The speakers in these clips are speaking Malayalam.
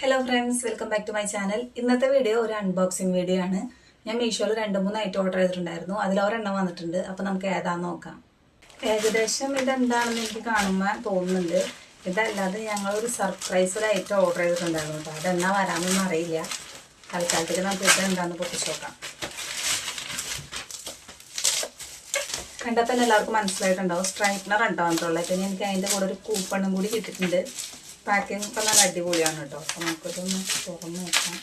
Hello friends welcome back to my channel ഇന്നത്തെ വീഡിയോ ഒരു അൺബോക്സിങ് വീഡിയോ ആണ്. ഞാൻ മീഷോയിൽ രണ്ട് മൂന്ന് ഐറ്റം ഓർഡർ ചെയ്തിട്ടുണ്ടായിരുന്നു. അതിൽ ഒരെണ്ണം വന്നിട്ടുണ്ട്. അപ്പോൾ നമുക്ക് ഏതാന്ന് നോക്കാം. ഏകദേശം ഇതെന്താണെന്ന് എനിക്ക് കാണുമ്പോൾ തോന്നുന്നുണ്ട്. ഇതല്ലാതെ ഞങ്ങളൊരു സർപ്രൈസ് ഒരു ഐറ്റം ഓർഡർ ചെയ്തിട്ടുണ്ടായിരുന്നു കേട്ടോ അതെന്നാ വരാമെന്നൊന്നും അറിയില്ല. തൽക്കാലത്തേക്ക് നമുക്ക് ഇത് എന്താണെന്ന് പൊട്ടിച്ച് നോക്കാം. തന്നെ എല്ലാവർക്കും മനസ്സിലായിട്ടുണ്ടാവും. സ്ട്രൈറ്റ്നർ ഉണ്ടോ വന്നിട്ടുള്ളത് പിന്നെ എനിക്ക് അതിന്റെ കൂടെ ഒരു കൂപ്പണും കൂടി കിട്ടിയിട്ടുണ്ട്. പാക്കിംഗ് ഒക്കെ നല്ല അടിപൊളിയാണ് കേട്ടോ അപ്പം നമുക്കിതൊന്ന് തുറന്ന് വെക്കാം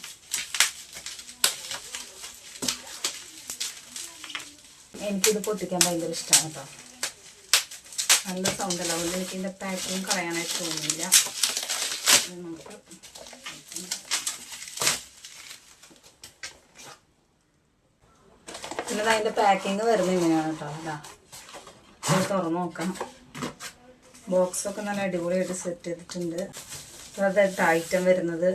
എനിക്കിത് പൊട്ടിക്കാൻ ഭയങ്കര ഇഷ്ടമാണ് കേട്ടോ നല്ല സൗണ്ട് അല്ല? അതുകൊണ്ട് എനിക്ക് ഇതിന്റെ പാക്കിങ് കളയാനായിട്ട് തോന്നുന്നില്ല. നമുക്ക് പിന്നെ അതിന്റെ പാക്കിങ് വരുന്നത് ഇങ്ങനെയാണ് കേട്ടോ അതാ തുറന്ന് നോക്കാം. ബോക്സൊക്കെ നല്ല അടിപൊളിയായിട്ട് സെറ്റ് ചെയ്തിട്ടുണ്ട്. അതായിട്ട് ഐറ്റം വരുന്നത്.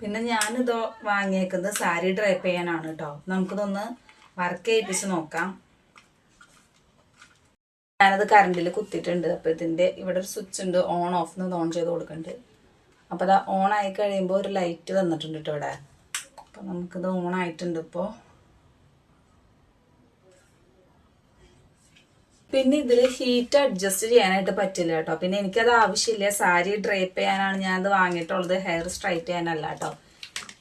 പിന്നെ ഞാനിതോ വാങ്ങിയേക്കുന്നത് സാരി ഡ്രൈപ്പ് ചെയ്യാനാണ് കേട്ടോ നമുക്കിതൊന്ന് വർക്ക് ചെയ്യിപ്പിച്ച് നോക്കാം. ഞാനത് കറണ്ടിൽ കുത്തിയിട്ടുണ്ട്. അപ്പോൾ ഇതിന്റെ ഇവിടെ ഒരു സ്വിച്ച് ഉണ്ട്. ഓൺ ഓഫ് എന്ന് ഓൺ ചെയ്ത് കൊടുക്കുന്നുണ്ട് അപ്പോൾ അത് ഓൺ ആയി കഴിയുമ്പോൾ ഒരു ലൈറ്റ് തന്നിട്ടുണ്ട് കേട്ടോ ഇവിടെ. അപ്പോൾ നമുക്കിത് ഓൺ ആയിട്ടുണ്ട് ഇപ്പോൾ പിന്നെ ഇതിൽ ഹീറ്റ് അഡ്ജസ്റ്റ് ചെയ്യാനായിട്ട് പറ്റില്ല കേട്ടോ. പിന്നെ എനിക്കത് ആവശ്യമില്ല. സാരി ഡ്രേപ്പ് ചെയ്യാനാണ് ഞാൻ അത് വാങ്ങിയിട്ടുള്ളത്. ഹെയർ സ്ട്രൈറ്റ് ചെയ്യാനല്ല കേട്ടോ.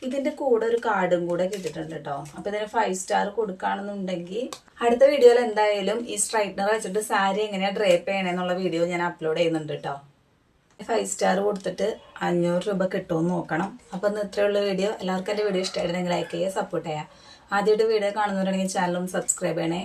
ഇതിന്റെ കൂടെ ഒരു കാർഡും കൂടെ കിട്ടിട്ടുണ്ട് കേട്ടോ. അപ്പൊ ഇതിന് ഫൈവ് സ്റ്റാർ കൊടുക്കുകയാണെന്നുണ്ടെങ്കിൽ അടുത്ത വീഡിയോയിൽ എന്തായാലും ഈ സ്ട്രൈറ്റ്നർ വെച്ചിട്ട് സാരി എങ്ങനെയാ ഡ്രേപ്പ് ചെയ്യണമെന്നുള്ള വീഡിയോ ഞാൻ അപ്ലോഡ് ചെയ്യുന്നുണ്ട് കേട്ടോ. ഫൈവ് സ്റ്റാർ കൊടുത്തിട്ട് അഞ്ഞൂറ് രൂപ കിട്ടുമെന്ന് നോക്കണം. അപ്പോൾ ഇന്ന് ഇത്രയുള്ള വീഡിയോ എല്ലാവർക്കും എന്റെ വീഡിയോ ഇഷ്ടമായിട്ട് ലൈക്ക് ചെയ്യുക സപ്പോർട്ട് ചെയ്യുക. ആദ്യമായിട്ട് വീഡിയോ കാണുന്നവരാണെങ്കിൽ ചാനലും സബ്സ്ക്രൈബ് ചെയ്യണേ.